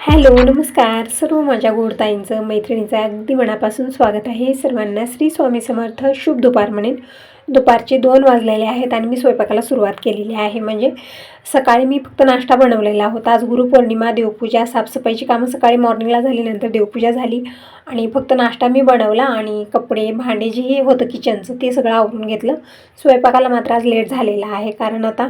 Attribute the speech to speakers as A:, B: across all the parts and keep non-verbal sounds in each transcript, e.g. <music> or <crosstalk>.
A: Hello नमस्कार. सर्व माझ्या गोडताईंचं मैत्रिणीचं अगदी मनापासून स्वागत आहे. सर्वांना श्री स्वामी समर्थ शुभ दुपार म्हणेन. दुपारचे दोन वाजलेले आहेत आणि मी स्वयंपाकाला सुरुवात केलेली आहे. म्हणजे सकाळी मी फक्त नाश्ता बनवलेला होता. आज गुरुपौर्णिमा देवपूजा साफसफाईची कामं सकाळी मॉर्निंगला झाली नंतर देवपूजा झाली. आणि फक्त नाश्ता मी बनवला आणि कपडे भांडे जेही होतं किचनचं ते सगळं आवरून घेतलं. स्वयंपाकाला मात्र आज लेट झालेला आहे कारण आता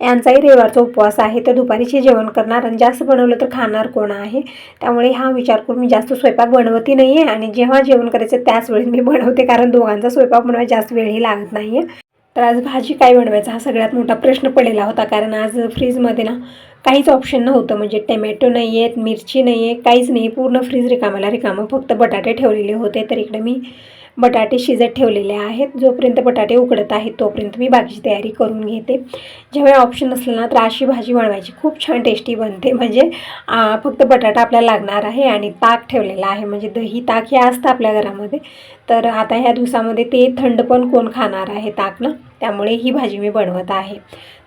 A: यांचाही रविवारचा उपवास आहे तर दुपारीचे जेवण करणार आणि जास्त बनवलं तर खाणार कोण आहे? त्यामुळे हा विचार करून मी जास्त स्वयंपाक बनवती नाही आहे आणि जेव्हा जेवण करायचं त्याच वेळी मी बनवते कारण दोघांचा स्वयंपाक बनवायला जास्त वेळही लागत नाही आहे तर आज भाजी काय बनवायचा हा सगळ्यात मोठा प्रश्न पडलेला होता कारण आज फ्रीजमध्ये ना काहीच ऑप्शन नव्हतं. म्हणजे टमॅटो नाही आहेत मिरची नाही आहे काहीच नाही पूर्ण फ्रीज रिकामाला रिकामं फक्त बटाटे ठेवलेले होते. तर इकडे मी बटाटे शिजत ठेवलेले आहेत. जोपर्यंत बटाटे उकडत आहेत तोपर्यंत मी बाकीची तयारी करून घेते. जेव्हा ऑप्शन असलं ना तर अशी भाजी बनवायची खूप छान टेस्टी बनते. म्हणजे फक्त बटाटा आपल्याला लागणार आहे आणि ताक ठेवलेला आहे. म्हणजे दही ताक हे असतं आपल्या घरामध्ये. तर आता ह्या दिवसामध्ये ते थंड पण कोण खाणार आहे ताक ना? त्यामुळे ही भाजी मी बनवत आहे.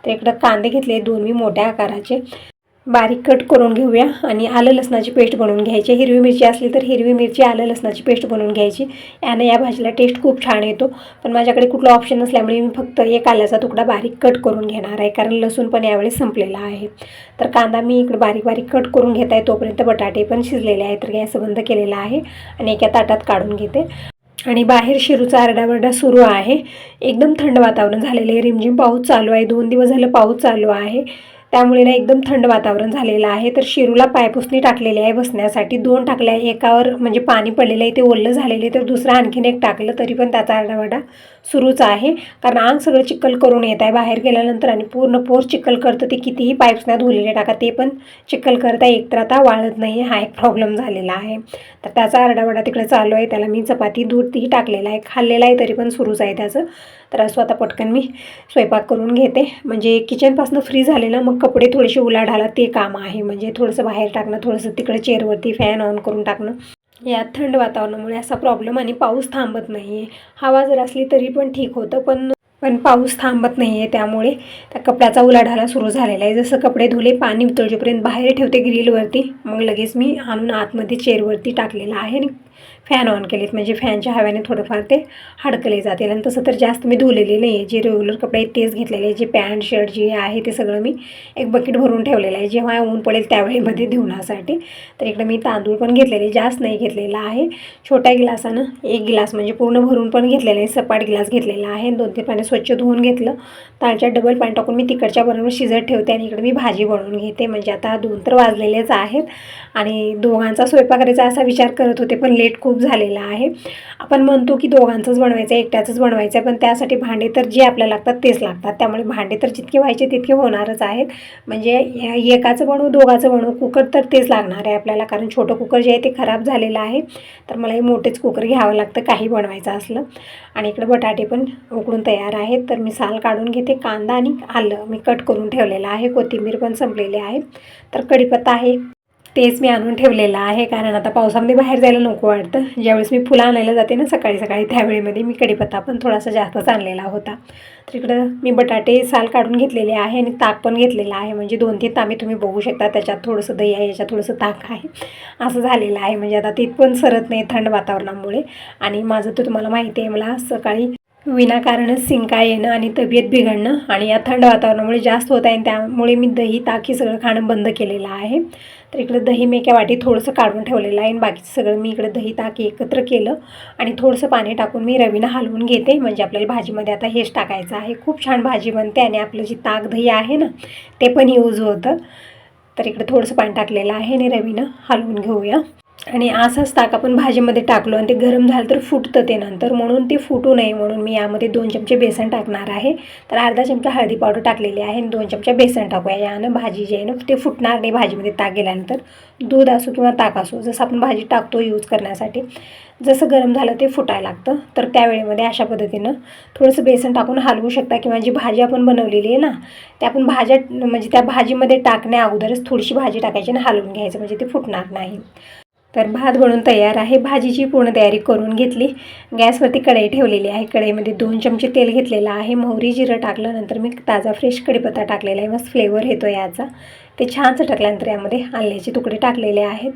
A: तर इकडं कांदे घेतले दोन. मी मोठ्या आकाराचे. बारीक कट करून घेऊया आणि आलं लसणाची पेस्ट बनवून घ्यायची. हिरवी मिरची असली तर हिरवी मिरची आलं लसणाची पेस्ट बनवून घ्यायची. यानं या भाजीला टेस्ट खूप छान येतो. पण माझ्याकडे कुठला ऑप्शन नसल्यामुळे मी फक्त एक आल्याचा तुकडा बारीक कट करून घेणार आहे. कारण लसूण पण यावेळेस संपलेला आहे. तर कांदा मी इकडे बारीक बारीक कट करून घेत आहे. तोपर्यंत बटाटे पण शिजलेले आहेत. तर गॅस बंद केलेला आहे आणि एका ताटात काढून घेते. आणि बाहेर शिरूचा आरडावरडा सुरू आहे. एकदम थंड वातावरण झालेलं आहे. रिमझिम पाऊस चालू आहे. दोन दिवस झालं पाऊस चालू आहे. त्यामुळे ना एकदम थंड वातावरण झालेलं आहे. तर शिरूला पायपुसणी टाकलेली आहे बसण्यासाठी. दोन टाकल्या आहे एकावर म्हणजे पाणी पडलेलं आहे ते ओल्लं झालेलं आहे तर दुसरं आणखीन एक टाकलं तरी पण त्याचा आरडावरडा सुरूच आहे. कारण अंग सगळं चिखल करून येत आहे. बाहेर गेल्यानंतर आणि पूर्ण पोर चिखल करतं ते कितीही पाईप्सना धुलेले टाका ते पण चिखल करता एकतर आता वाळत नाही. हा एक प्रॉब्लेम झालेला आहे. तर त्याचा आरडावडा तिकडे चालू आहे. त्याला मी चपाती दूध तीही टाकलेला आहे. खाल्लेला आहे तरी पण सुरूच आहे त्याचं. तर असं आता पटकन मी स्वयंपाक करून घेते. म्हणजे किचनपासून फ्री झाले ना मग कपडे थोडेसे उलाढाला ते काम आहे. म्हणजे थोडंसं बाहेर टाकणं थोडंसं तिकडे चेअरवरती फॅन ऑन करून टाकणं. यात थंड वातावरणामुळे असा प्रॉब्लेम आणि पाऊस थांबत नाही आहे हवा जर असली तरी पण ठीक होतं पण पण पाऊस थांबत नाही आहे त्यामुळे त्या कपड्याचा उलाढाला सुरू झालेला आहे. जसं कपडे धुले पाणी उतळजेपर्यंत बाहेर ठेवते ग्रिलवरती मग लगेच मी आणून आतमध्ये चेअरवरती टाकलेला आहे आणि फॅन ऑन केलेत. म्हणजे फॅनच्या हव्याने थोडंफार ते हडकले जातील. आणि तसं तर जास्त मी धुलेले नाही आहे जे रेग्युलर कपडे आहेत तेच घेतलेले आहे जे पॅन्ट शर्ट जे आहे ते सगळं मी एक बकेट भरून ठेवलेलं आहे. जेव्हा ऊन पडेल त्यावेळेमध्ये धुण्यासाठी. तर इकडे मी तांदूळ पण घेतलेले जास्त नाही घेतलेला आहे. छोट्या गिलासानं एक गिलास म्हणजे पूर्ण भरून पण घेतलेला आहे. सपाट गिलास घेतलेला आहे. दोन तीन पाणी स्वच्छ धुवून घेतलं. ताळच्या डबल पाणी टाकून मी तिकडच्या बरोबर शिजत ठेवते आणि इकडे मी भाजी बनवून घेते. म्हणजे आता दोन तर वाजलेलेच आहेत. आणि दोघांचा स्वयंपाक करायचा असा विचार करत होते पण लेट खूप झालेला आहे. आपण म्हणतो की दोघांचंच बनवायचं आहे एकट्याचंच बनवायचं आहे पण त्यासाठी भांडे तर जे आपल्याला लागतात तेच लागतात. त्यामुळे भांडे तर जितके व्हायचे तितके होणारच आहेत. म्हणजे एकाचं बनवू दोघाचं बनवू कुकर तर तेच लागणार आहे आपल्याला कारण छोटं कुकर जे आहे ते खराब झालेलं आहे. तर मला हे मोठेच कुकर घ्यावं लागतं काही बनवायचं असलं. आणि इकडे बटाटे पण उकडून तयार आहेत. तर मी साल काढून घेते कांदा आणि आलं मी कट करून ठेवलेलं आहे. कोथिंबीर पण संपलेली आहे. तर कढीपत्ता आहे. तेच मी आणून ठेवलेलं आहे कारण आता पावसामध्ये बाहेर जायला नको वाटतं. ज्यावेळेस मी फुलं आणायला जाते ना सकाळी सकाळी त्यावेळेमध्ये मी कढीपत्ता पण थोडासा जास्तच आणलेला होता. तर इकडं मी बटाटे साल काढून घेतलेले आहे आणि ताक पण घेतलेलं आहे. म्हणजे दोन तीन तांबे तुम्ही बघू शकता त्याच्यात थोडंसं दही आहे याच्यात थोडंसं ताक आहे. असं झालेलं आहे. म्हणजे आता ते पण सरत नाही थंड वातावरणामुळे. आणि माझं तर तुम्हाला माहिती आहे मला सकाळी विनाकारणच सिंका येणं आणि तब्येत बिघडणं आणि या थंड वातावरणामुळे जास्त होत आहे आणि त्यामुळे मी दही ताक सगळं खाणं बंद केलेलं आहे. तर इकडं दही मी एका वाटी थोडंसं काढून ठेवलेलं आहे आणि बाकीचं सगळं मी इकडं दही ताक एकत्र केलं आणि थोडंसं पाणी टाकून मी रवीनं हलवून घेते. म्हणजे आपल्याला भाजीमध्ये आता हेच टाकायचं आहे. खूप छान भाजी बनते आणि आपलं जी ताक दही आहे ना ते पण यूज होतं. तर इकडे थोडंसं पाणी टाकलेलं आहे आणि रवीनं हलवून घेऊया. आणि असाच ताक आपण भाजीमध्ये टाकलो आणि ते गरम झालं तर फुटतं ते नंतर. म्हणून ते फुटू नये म्हणून मी यामध्ये दोन चमचे बेसन टाकणार आहे. तर अर्धा चमचा हळदी पावडर टाकलेली आहे आणि दोन चमचा बेसन टाकूया. यानं भाजी जी आहे ना ते फुटणार नाही भाजीमध्ये ताक गेल्यानंतर. दूध असो किंवा ताक असो जसं आपण भाजी टाकतो यूज करण्यासाठी जसं गरम झालं ते फुटायला लागतं. तर त्यावेळेमध्ये अशा पद्धतीनं थोडंसं बेसन टाकून हलवू शकता किंवा जी भाजी आपण बनवलेली आहे ना त्या आपण भाज्या म्हणजे त्या भाजीमध्ये टाकण्या अगोदरच थोडीशी भाजी टाकायची आणि हलवून घ्यायचं म्हणजे ते फुटणार नाही. तर भात बनून तयार आहे. भाजीची पूर्ण तयारी करून घेतली. गॅसवरती कढई ठेवलेली आहे. कढईमध्ये दोन चमचे तेल घेतलेलं आहे. मोहरी जिरं टाकलं नंतर मी ताजा फ्रेश कढीपत्ता टाकलेला आहे. मस्त फ्लेवर येतो याचा. ते छान चटकल्यानंतर यामध्ये आल्याचे तुकडे टाकलेले आहेत.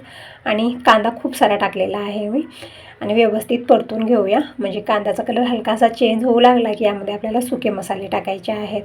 A: आणि कांदा खूप सारा टाकलेला आहे मी. आणि व्यवस्थित परतून घेऊया. म्हणजे कांद्याचा कलर हलकासा चेंज होऊ लागला की यामध्ये आपल्याला सुके मसाले टाकायचे आहेत.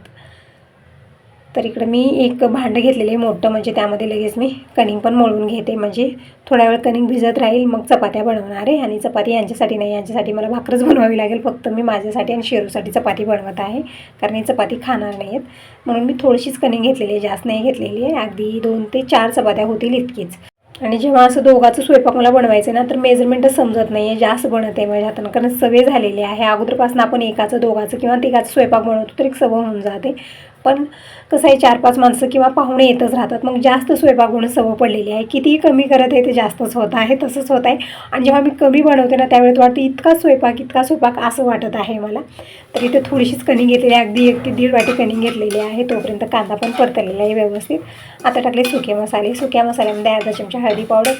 A: तर इकडं मी एक भांडं घेतलेलं आहे मोठं म्हणजे त्यामध्ये लगेच मी कणिंग पण मळून घेते. म्हणजे थोड्या वेळ कणिंग भिजत राहील मग चपात्या बनवणार आहे. आणि चपाती यांच्यासाठी नाही यांच्यासाठी मला भाकरच बनवावी लागेल. फक्त मी माझ्यासाठी आणि शेरूसाठी चपाती बनवत आहे कारण ही चपाती खाणार नाही आहेत म्हणून मी थोडीशीच कणिंग घेतलेली आहे जास्त नाही घेतलेली आहे. अगदी दोन ते चार चपात्या होतील इतकीच. आणि जेव्हा असं दोघाचं स्वयंपाक मला बनवायचं ना तर मेजरमेंटच समजत नाही आहे जास्त बनत आहे माझ्या हातानं. कारण सवय झालेली आहे. अगोदरपासून आपण एकाचं दोघाचं किंवा तिघाचं स्वयंपाक बनवतो तर एक सवय होऊन जाते. पण कसं आहे चार पाच माणसं किंवा पाहुणे येतच राहतात. मग जास्त स्वयंपाक होणं सवय पडलेली आहे. कितीही कमी करत आहे ते जास्तच होत आहे तसंच होत आहे. आणि जेव्हा मी कमी बनवते ना त्यावेळेत वाटतं इतका स्वयंपाक इतका स्वयंपाक असं वाटत आहे मला. तर इथे थोडीशीच कणी घेतलेली आहे. अगदी एक ते दीड वाटी कणी घेतलेली आहे. तोपर्यंत कांदा पण परतलेला आहे व्यवस्थित. आता टाकले सुके मसाले. सुक्या मसाल्यामध्ये अर्धा चमचा हळदी पावडर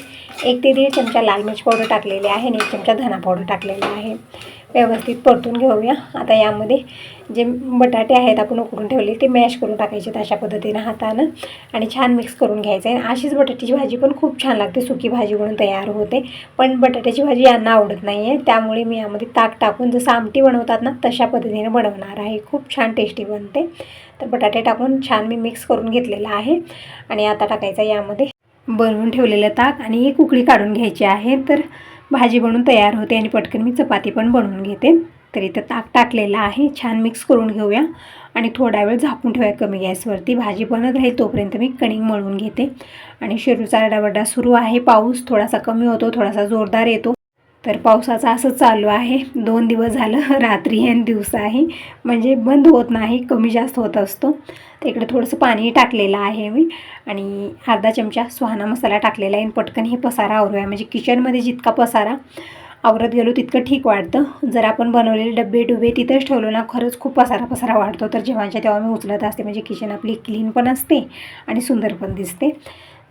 A: एक ते दीड चमचा लाल मिरच पावडर टाकलेली आहे आणि एक चमचा धना पावडर टाकलेला आहे. व्यवस्थित परतून घेऊया. आता यामध्ये जे बटाटे आहेत आपण उकडून ठेवले ते मॅश करून टाकायचे अशा पद्धतीनं हातानं आणि छान मिक्स करून घ्यायचं आहे. अशीच बटाट्याची भाजी पण खूप छान लागते. सुकी भाजी म्हणून तयार होते. पण बटाट्याची भाजी यांना आवडत नाही आहे त्यामुळे मी यामध्ये ताक टाकून जसं आमटी बनवतात ना तशा पद्धतीने बनवणार आहे. खूप छान टेस्टी बनते. तर बटाटे टाकून छान मी मिक्स करून घेतलेलं आहे. आणि आता टाकायचं यामध्ये बनवून ठेवलेलं ताक आणि एक उकळी काढून घ्यायची आहे. तर भाजी बनवून तयार होते आणि पटकन मी चपाती पण बनवून घेते. तर इथं ताक टाकलेलं आहे. छान मिक्स करून घेऊया. आणि थोडा वेळ झाकून ठेवूया कमी गॅसवरती. भाजी बनत राहील तोपर्यंत मी कणिक मळून घेते. आणि शेरूचा रडावडा सुरू आहे. पाऊस थोडासा कमी होतो थोडासा जोरदार येतो. तर पावसाचं असं चालू आहे. दोन दिवस झालं <laughs> रात्री आणि दिवस आहे. म्हणजे बंद होत नाही कमी जास्त होत असतो. तर इकडे थोडंसं पाणी टाकलेलं आहे मी. आणि अर्धा चमचा सुहाना मसाला टाकलेला आहे. आणि पटकन हे पसारा आवरूया. म्हणजे किचनमध्ये जितका पसारा आवरत गेलो तितकं ठीक वाटतं. जर आपण बनवलेले डबे डुबे तिथंच ठेवलो ना खरंच खूप पसारा पसारा वाढतो. तर जेव्हाच्या तेव्हा मी उचलत असते. म्हणजे किचन आपली क्लीन पण असते आणि सुंदर पण दिसते.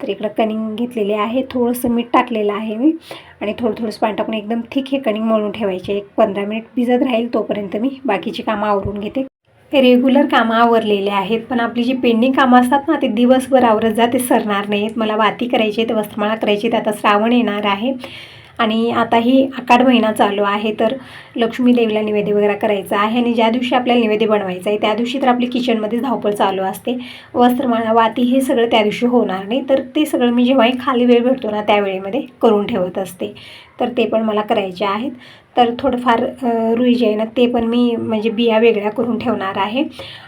A: तर इकडं कणिंग घेतलेले आहे. थोडंसं मीठ टाकलेलं आहे मी. आणि थोडं थोडंसं पाणी टाकून एकदम थिक हे कणिंग मळून ठेवायचे. एक पंधरा मिनिट भिजत राहील तोपर्यंत मी बाकीची कामं आवरून घेते. रेग्युलर कामं आवरलेले आहेत. पण आपली जी पेंडिंग कामं असतात ना ते दिवसभर आवरत जा ते सरणार नाहीत. मला वाती करायची आहेत वस्त्रमाळा करायची आहेत आता श्रावण येणार आहे. आणि आता ही आकाड महिना चालू आहे तर लक्ष्मी देवीला निवेद्य वगैरे करायचा आहे आणि ज्या दिवशी आपल्याला निवेद्य बनवायचं आहे त्या दिवशी तर आपली किचनमध्ये धावपळ चालू असते. वस्त्रमाळा वाती हे सगळं त्या दिवशी होणार नाही तर ते सगळं मी जेव्हाही खाली वेळ भेटतो ना त्यावेळेमध्ये करून ठेवत असते. तर ते पण मला करायचे आहेत. तर थोडंफार रुई जे आहे ना ते पण मी म्हणजे बिया वेगळ्या करून ठेवणार आहे.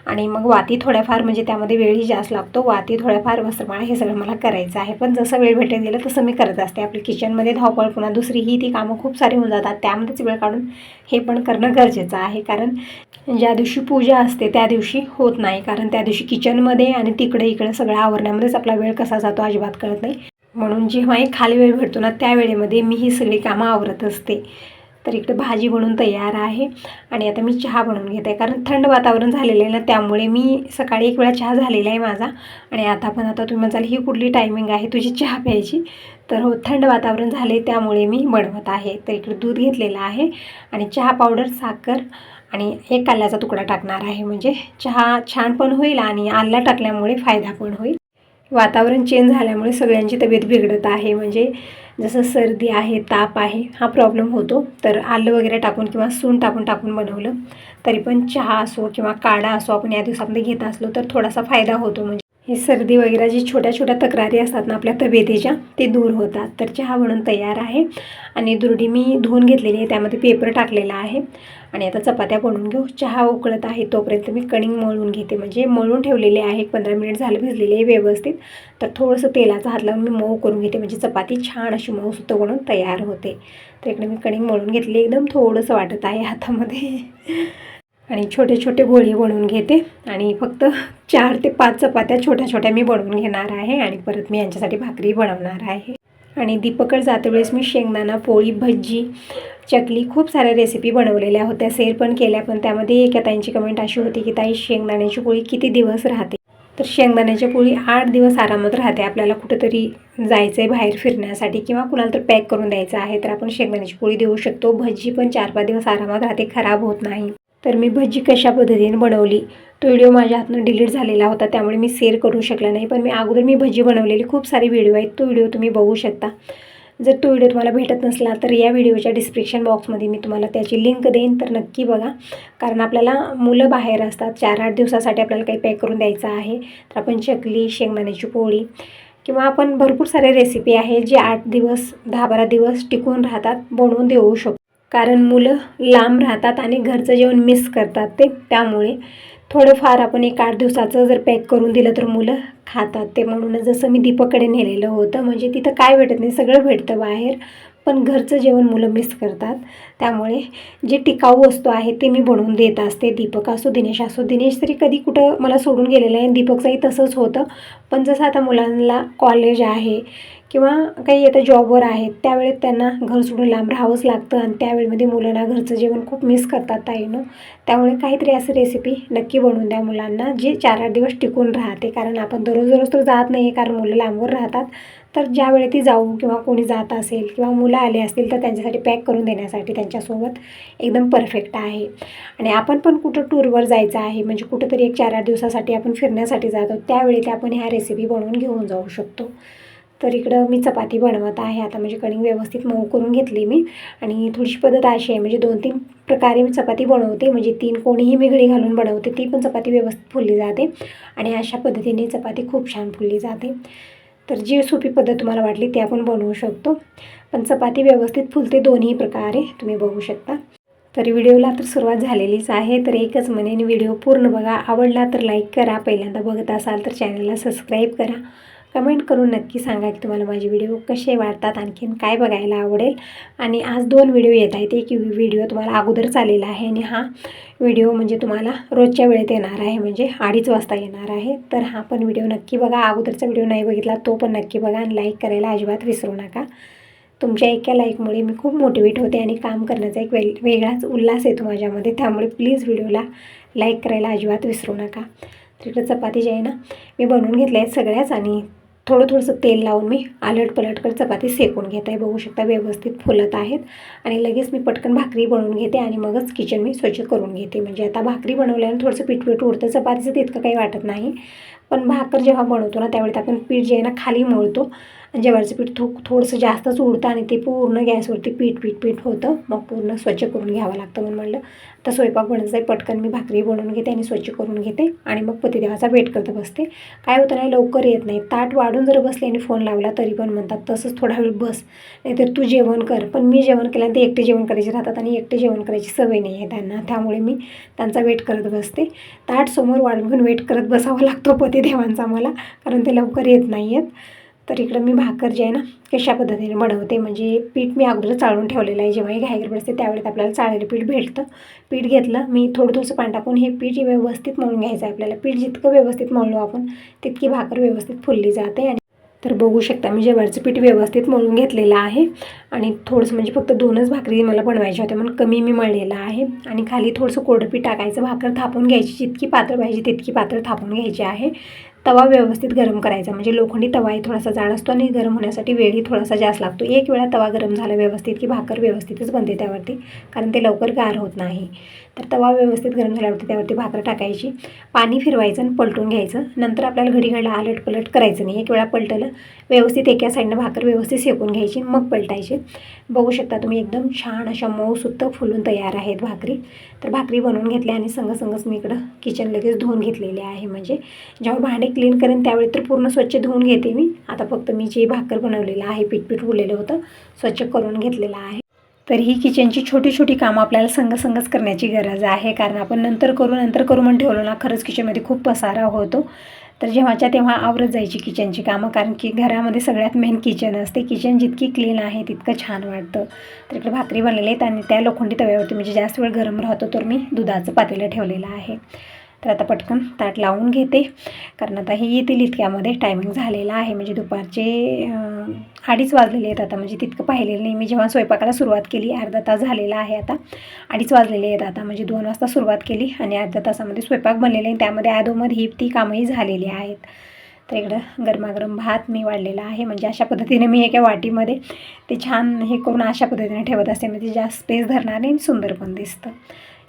A: आणि मग वाती थोड्याफार म्हणजे त्यामध्ये वेळही जास्त लागतो. वाती थोड्याफार वस्त्रमाळा हे सगळं मला करायचं आहे. पण जसं वेळ भेटेल गेलं तसं मी करत असते. आपली किचनमध्ये धावपळ पुन्हा दुसरी ही ती कामं खूप सारी होऊन जातात. त्यामध्येच वेळ काढून हे पण करणं गरजेचं आहे. कारण ज्या दिवशी पूजा असते त्या दिवशी होत नाही. कारण त्या दिवशी किचनमध्ये आणि तिकडे इकडे सगळं आवरण्यामध्येच आपला वेळ कसा जातो अजिबात कळत नाही. म्हणून जेव्हाही खाली वेळ भेटतो ना त्या वेळेमध्ये मी ही सगळी कामं आवरत असते. तर इकडे भाजी बनवून तयार आहे. आणि आता मी चहा बनवून घेते. कारण थंड वातावरण झालेलं आहे ना त्यामुळे मी सकाळी एक वेळा चहा झालेला आहे माझा. आणि आता पण आता तुम्ही म्हणाल ही कुठली टायमिंग आहे तुझी चहा प्यायची? तर हो थंड वातावरण झाले त्यामुळे मी बनवत आहे. तर इकडे दूध घेतलेलं आहे. आणि चहा पावडर साखर आणि एक आल्याचा तुकडा टाकणार आहे. म्हणजे चहा छान पण होईल आणि आल्ला टाकल्यामुळे फायदा पण होईल. वातावरण चेंज झाल्यामुळे सगळ्यांची तब्येत बिघडत आहे. म्हणजे जसं सर्दी आहे ताप आहे हा प्रॉब्लेम होतो. तर आलं वगैरे टाकून किंवा सून टाकून टाकून बनवलं तरी पण चहा असो किंवा काढा असो आपण या दिवसामध्ये घेत असलो तर थोडासा फायदा होतो. म्हणजे ही सर्दी वगैरे जी छोट्या छोट्या तक्रारी असतात ना आपल्या तब्येतीच्या ते दूर होतात. तर चहा म्हणून तयार आहे. आणि दुर्डी मी धुवून घेतलेली आहे. त्यामध्ये पेपर टाकलेला आहे. आणि आता चपात्या बनवून घेऊ. चहा उकळत आहे. तोपर्यंत मी कणिंग मळून घेते. म्हणजे मळून ठेवलेले आहे. एक पंधरा मिनिट झालं भिजलेले आहे व्यवस्थित. तर थोडंसं तेलाचा हात लावून मी मऊ करून घेते. म्हणजे चपाती छान अशी मऊ सुद्धा बनवून तयार होते. तर इकडे मी कणिंग मळून घेतली. एकदम थोडंसं वाटत आहे हातामध्ये. आणि छोटे छोटे गोळे बनवून घेते. आणि फक्त चार ते पाच चपात्या छोट्या छोट्या मी बनवून घेणार आहे आणि परत मी यांच्यासाठी भाकरी बनवणार आहे. आणि दीपकड जाते वेळेस मी शेंगदाणा पोळी भज्जी चकली खूप साऱ्या रेसिपी बनवलेल्या होत्या सेर पण केल्या पण त्यामध्ये एका ताईंची कमेंट अशी होती की ताई शेंगदाण्याची पोळी किती दिवस राहते? तर शेंगदाण्याची पोळी आठ दिवस आरामात राहते. आपल्याला कुठेतरी जायचं आहे बाहेर फिरण्यासाठी किंवा कुणाला तर पॅक करून द्यायचं आहे तर आपण शेंगदाण्याची पोळी देऊ शकतो. भजी पण चार पाच दिवस आरामात राहते खराब होत नाही. तर मी भजी कशा पद्धतीने बनवली? तो व्हिडिओ माझ्या हातनं डिलीट झालेला होता त्यामुळे मी शेअर करू शकला नाही. पण मी अगोदर मी भजी बनवलेली खूप सारे व्हिडिओ आहेत. तो व्हिडिओ तुम्ही बघू शकता. जर तो व्हिडिओ तुम्हाला भेटत नसला तर या व्हिडिओच्या डिस्क्रिप्शन बॉक्समध्ये मी तुम्हाला त्याची लिंक देईन. तर नक्की बघा. कारण आपल्याला मुलं बाहेर असतात. चार आठ दिवसासाठी आपल्याला काही पॅक करून द्यायचं आहे. तर आपण चकली शेंगदाण्याची पोळी किंवा आपण भरपूर सारे रेसिपी आहे जे आठ दिवस दहा बारा दिवस टिकून राहतात बनवून देऊ शकतो. कारण मुलं लांब राहतात आणि घरचं जेवण मिस करतात ते. त्यामुळे थोडंफार आपण एक आठ दिवसाचं जर पॅक करून दिलं तर मुलं खातात ते. म्हणूनच जसं मी दीपकडे नेलेलं होतं म्हणजे तिथं काय भेटत नाही सगळं भेटतं बाहेर. पण घरचं जेवण मुलं मिस करतात. त्यामुळे जे टिकाऊ वस्तू आहे ते मी बनवून देत असते. दीपक असो दिनेश असो. दिनेश तरी कधी कुठं मला सोडून गेलेलं आहे. दीपकचंही तसंच होतं. पण जसं आता मुलांना कॉलेज आहे किंवा काही आता जॉबवर आहेत त्यावेळेत त्यांना घर सोडून लांब राहावंच लागतं आणि त्यावेळेमध्ये मुलांना घरचं जेवण खूप मिस करतात ताईनं. त्यामुळे काहीतरी असं रेसिपी नक्की बनवून द्या मुलांना जे चार आठ दिवस टिकून राहते. कारण आपण दररोज दररोज तर जात नाही आहे कारण मुलं लांबवर राहतात. तर ज्यावेळी ती जाऊ किंवा कोणी जात असेल किंवा मुलं आले असतील तर त्यांच्यासाठी पॅक करून देण्यासाठी त्यांच्यासोबत एकदम परफेक्ट आहे. आणि आपण पण कुठं टूरवर जायचं आहे म्हणजे कुठंतरी एक चार आठ दिवसासाठी आपण फिरण्यासाठी जातो त्यावेळी ते आपण ह्या रेसिपी बनवून घेऊन जाऊ शकतो. तर इकडं मी चपाती बनवत आहे. आता म्हणजे कणिक व्यवस्थित मऊ करून घेतली मी. आणि थोडीशी पद्धत अशी आहे. म्हणजे दोन तीन प्रकारे मी चपाती बनवते. म्हणजे तीन कोणीही मी घडी घालून बनवते ती पण चपाती व्यवस्थित फुलली जाते. आणि अशा पद्धतीने चपाती खूप छान फुलली जाते. तर जी सोपी पद्धत तुम्हाला वाटली ती आपण बनवू शकतो. पण चपाती व्यवस्थित फुलते दोन्ही प्रकारे. तुम्ही बघू शकता. तर व्हिडिओला तर सुरुवात झालेलीच आहे. तर एकच म्हणेन व्हिडिओ पूर्ण बघा. आवडला तर लाईक करा. पहिल्यांदा बघत असाल तर चॅनलला सबस्क्राईब करा. कमेंट करून नक्की सांगा की तुम्हाला माझे व्हिडिओ कसे वाटतात आणखीन काय बघायला आवडेल. आणि आज दोन व्हिडिओ येत आहेत. एक व्हिडिओ तुम्हाला अगोदर चाललेला आहे आणि हा व्हिडिओ म्हणजे तुम्हाला रोजच्या वेळेत येणार आहे. म्हणजे अडीच वाजता येणार आहे. तर हा पण व्हिडिओ नक्की बघा. अगोदरचा व्हिडिओ नाही बघितला तो पण नक्की बघा आणि लाईक करायला अजिबात विसरू नका. तुमच्या एका लाईकमुळे मी खूप मोटिवेट होते आणि काम करण्याचा एक वेग वेगळाच उल्हास येतो माझ्यामध्ये. त्यामुळे प्लीज व्हिडिओला लाईक करायला अजिबात विसरू नका. तर चपाती जी आहे ना मी बनवून घेतल्या आहेत सगळ्याच आणि थोडं थोडंसं तेल लावून मी आलट पलट कर चपाती सेकून घेत. आहे बघू शकता व्यवस्थित फुलत आहेत. आणि लगेच मी पटकन भाकरी बनवून घेते आणि मगच किचन मी स्वच्छ करून घेते. म्हणजे आता भाकरी बनवल्यानं थोडंसं पीठपीठ उरतं. उडतं चपातीचं तितकं काही वाटत नाही. पण भाकर जेव्हा बनवतो ना त्यावेळेत आपण पीठ जे आहे ना खाली मळतो. ज्वारीचं पीठ थो थोडंसं जास्तच उडतं आणि ते पूर्ण गॅसवरती पीठ पीठ पीठ होतं. मग पूर्ण स्वच्छ करून घ्यावं लागतं म्हणून म्हणलं. तर स्वयंपाक बनवायचा आहे. पटकन मी भाकरी बनवून घेते आणि स्वच्छ करून घेते आणि मग पतिदेवाचा वेट करत बसते. काय होतं नाही लवकर येत नाही. ताट वाढून जर बसले आणि फोन लावला तरी पण म्हणतात तसंच थोडा वेळ बस नाहीतर तू जेवण कर. पण मी जेवण केल्यानंतर एकटे जेवण करायचे राहतात आणि एकटे जेवण करायची सवय नाही आहे त्यांना. त्यामुळे मी त्यांचा वेट करत बसते. ताट समोर वाढून घेऊन वेट करत बसावा लागतो पतिदेवांचा मला कारण ते लवकर येत नाही आहेत तर इकडं मी भाकर जे आहे ना कशा पद्धतीने बनवते म्हणजे पीठ मी अगोदर चाळून ठेवलेलं आहे. जेव्हाही घाईगर बसते त्यावेळेत आपल्याला चाळलेलं पीठ भेटतं. पीठ घेतलं मी थोडं थोडंसं पाणी टाकून हे पीठ व्यवस्थित मळून घ्यायचं आहे आपल्याला. पीठ जितकं व्यवस्थित मळलो आपण तितकी भाकर व्यवस्थित फुलली जाते. आणि तर बघू शकता मी जेवारचं पीठ व्यवस्थित मळून घेतलेलं आहे. आणि थोडंसं म्हणजे फक्त दोनच भाकरी मला बनवायच्या होत्या म्हणून कमी मी मळलेलं आहे. आणि खाली थोडंसं कोरडं पीठ टाकायचं. भाकर थापून घ्यायची जितकी पातळ पाहिजे तितकी पातळ थापून घ्यायची आहे. तवा व्यवस्थित गरम करायचा. म्हणजे लोखंडी तवाही थोडासा जाड असतो आणि गरम होण्यासाठी वेळही थोडासा जास्त लागतो. एक वेळा तवा गरम झाला व्यवस्थित की भाकर व्यवस्थितच बनते त्यावरती कारण ते लवकर गार होत नाही. तर तवा व्यवस्थित गरम झाल्यावरती त्यावरती भाकर टाकायची. पाणी फिरवायचं आणि पलटून घ्यायचं. नंतर आपल्याला घडी घडला आलट पलट करायचं नाही. एक वेळा पलटलं व्यवस्थित एका साईडनं भाकर व्यवस्थित शेकून घ्यायची मग पलटायची. बघू शकता तुम्ही एकदम छान अशा मऊसुत्त फुलून तयार आहेत भाकरी. तर भाकरी बनवून घेतल्या आणि संगसंगच मी इकडं किचन लगेच धुवून घेतलेले आहे. म्हणजे जेव्हा भांडे क्लीन करेन त्यावेळी तर पूर्ण स्वच्छ धुवून घेते मी. आता फक्त मी जे भाकर बनवलेलं आहे पीठ पीठ उरलेलं होतं स्वच्छ करून घेतलेलं आहे. तर ही किचनची छोटी छोटी कामं आपल्याला संग संगच करण्याची गरज आहे. कारण आपण नंतर करू नंतर करू म्हणून ठेवलं ना खरंच किचनमध्ये खूप पसारा होतो. तर जेव्हाच्या तेव्हा आवरत जायची किचनची कामं कारण की घरामध्ये सगळ्यात मेन किचन असते. किचन जितकी क्लीन आहे तितकं छान वाटतं. तर इकडे भाकरी बनलेली आहेत आणि त्या लोखंडी तव्यावरती म्हणजे जास्त वेळ गरम राहतो तर मी दुधाचं पातेलं ठेवलेलं आहे. तर आता पटकन ताट लावून घेते. कारण आता हे येतील इतक्यामध्ये. टायमिंग झालेला आहे. म्हणजे दुपारचे अडीच वाजलेले आहेत आता. म्हणजे तितकं पाहिलेलं नाही. मी जेव्हा स्वयंपाकाला सुरुवात केली अर्धा तास झालेला आहे आता. अडीच वाजलेले आहेत आता. म्हणजे दोन वाजता सुरुवात केली आणि अर्धा तासामध्ये स्वयंपाक बनलेला आहे. त्यामध्ये आदोमध्ये ही ती कामंही झालेली आहेत. तर इकडं गरमागरम भात मी वाढलेला आहे. म्हणजे अशा पद्धतीने मी एका वाटीमध्ये ते छान हे करून अशा पद्धतीने ठेवत असते. म्हणजे जास्त स्पेस धरणार नाही आणि सुंदर पण दिसतं.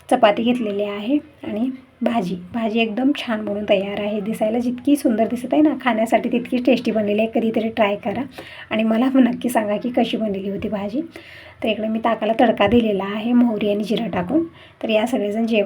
A: चपाती घेतलेली आहे आणि भाजी. भाजी एकदम छान बनवून तयार आहे. दिसायला जितकी सुंदर दिसत आहे ना खाण्यासाठी तितकी टेस्टी बनलेली आहे. कधीतरी ट्राय करा. आणि मला पण नक्की सांगा की कशी बनलेली होती भाजी. तर इकडे मी ताकाला तडका दिलेला आहे मोहरी आणि जिरा टाकून. तर या सगळेजण जेवण